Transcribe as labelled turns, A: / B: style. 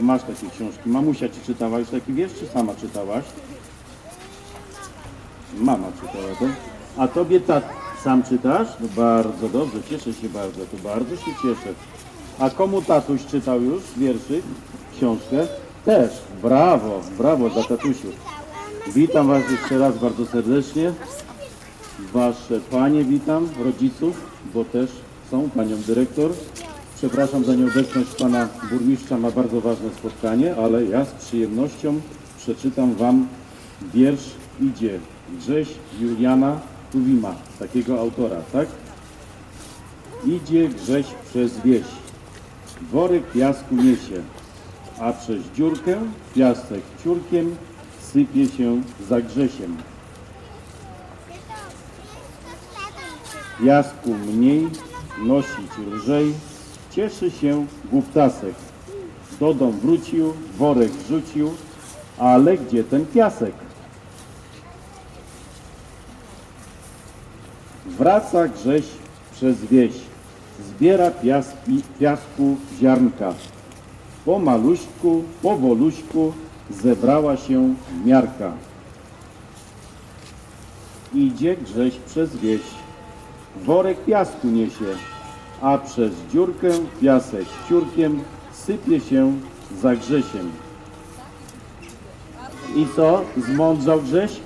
A: masz takie książki. Mamusia ci czytała już taki wiersz, czy sama czytałaś? Mama czytała to. A tobie tak sam czytasz? No bardzo dobrze, cieszę się bardzo, to bardzo się cieszę. A komu tatuś czytał już wierszyk, książkę? Też. Brawo, brawo dla tatusiu. Witam Was jeszcze raz bardzo serdecznie. Wasze panie witam, rodziców, bo też są, panią dyrektor. Przepraszam za nieobecność pana burmistrza, ma bardzo ważne spotkanie, ale ja z przyjemnością przeczytam wam wiersz Idzie Grześ Juliana Tuwima, takiego autora, tak? Idzie Grześ przez wieś, worek piasku niesie, a przez dziurkę piasek ciurkiem sypie się za Grzesiem. Piasku mniej, nosić lżej, cieszy się głuptasek. Do dom wrócił, worek rzucił, ale gdzie ten piasek? Wraca Grześ przez wieś, zbiera piaski, piasku ziarnka. Po maluśku, powoluśku zebrała się miarka. Idzie Grześ przez wieś, worek piasku niesie, a przez dziurkę piasek ciurkiem sypie się za Grzesiem. I co? Zmądrzał Grześ?